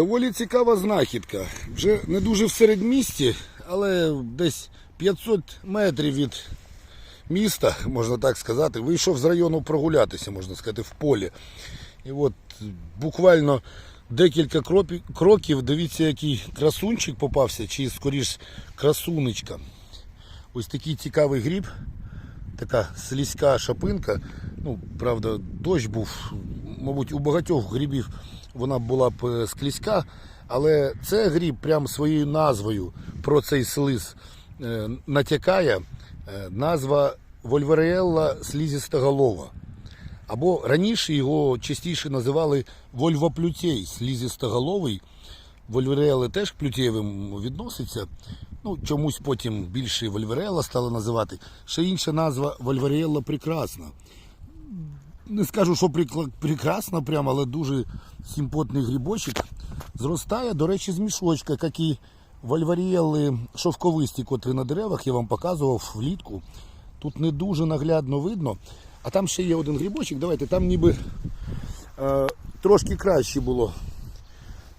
Доволі цікава знахідка. Вже не дуже в середмісті, але десь 500 метрів від міста, можна так сказати, вийшов з району прогулятися, можна сказати, в полі. І от буквально декілька кроків, дивіться, який красунчик попався, чи скоріш красунечка. Ось такий цікавий гріб, така слизька шапинка. Ну, правда, дощ був, мабуть, у багатьох грибів вона була б е, але це гріб прям своєю назвою про цей слиз е, натякає. Е, Назва Вольверіелла слізістоголова. Або раніше його частіше називали вольвоплютей, слізістоголовий. Вольверіели теж плютєвим відноситься. Ну, чомусь потім більше вольверіела стали називати. Ще інша назва вольверіелла прекрасна. Не скажу, що прекрасна, прямо, але дуже симпотний грибочок. Зростає, до речі, з мішочка, як і вольваріели шовковисті, котрі на деревах я вам показував влітку. Тут не дуже наглядно видно. А там ще є один грибочок. Давайте, там ніби е, трошки краще було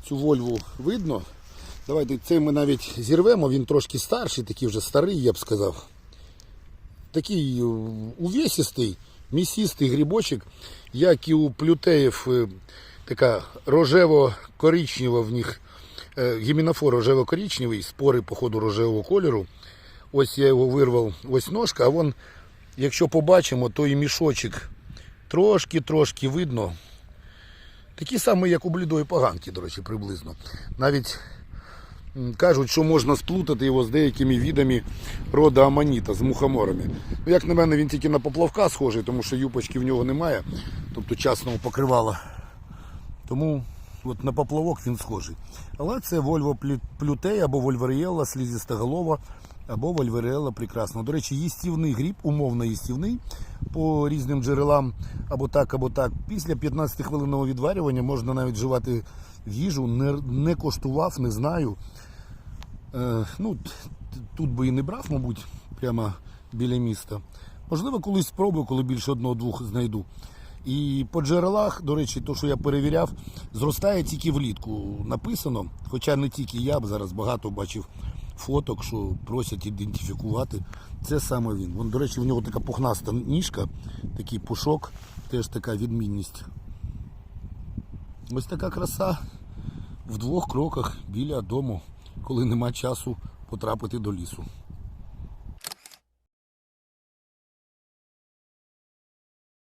цю вольву видно. Давайте цей ми навіть зірвемо, він трошки старший, такий вже старий, я б сказав. Такий е, увесистий, місістий грибочок, як і у плютеїв, е, така рожево-коричнева в них е, гімінофор рожево-коричневий, спори по ходу рожевого кольору. Ось я його вирвав, ось ножка, а вон, якщо побачимо, то і мішочок трошки-трошки видно. Такі самі, як у блідої поганки, до речі, приблизно. Навіть кажуть, що можна сплутати його з деякими відами рода аманіта, з мухоморами. Ну, як на мене, він тільки на поплавка схожий, тому що юпочки в нього немає, тобто частного покривала. Тому от на поплавок він схожий. Але це Вольво плютей або Вольверієла слізістоголова, або Вольверіелла прекрасна. До речі, їстівний гріб, умовно їстівний по різним джерелам, або так, або так. Після 15 хвилинного відварювання можна навіть вживати в їжу. Не, не коштував, не знаю. Е, ну, тут би і не брав, мабуть, прямо біля міста. Можливо, колись спробую, коли більше одного-двох знайду. І по джерелах, до речі, то, що я перевіряв, зростає тільки влітку. Написано, хоча не тільки я б зараз багато бачив фоток, що просять ідентифікувати. Це саме він. Вон, до речі, в нього така пухнаста ніжка, такий пушок, теж така відмінність. Ось така краса в двох кроках біля дому, коли нема часу потрапити до лісу.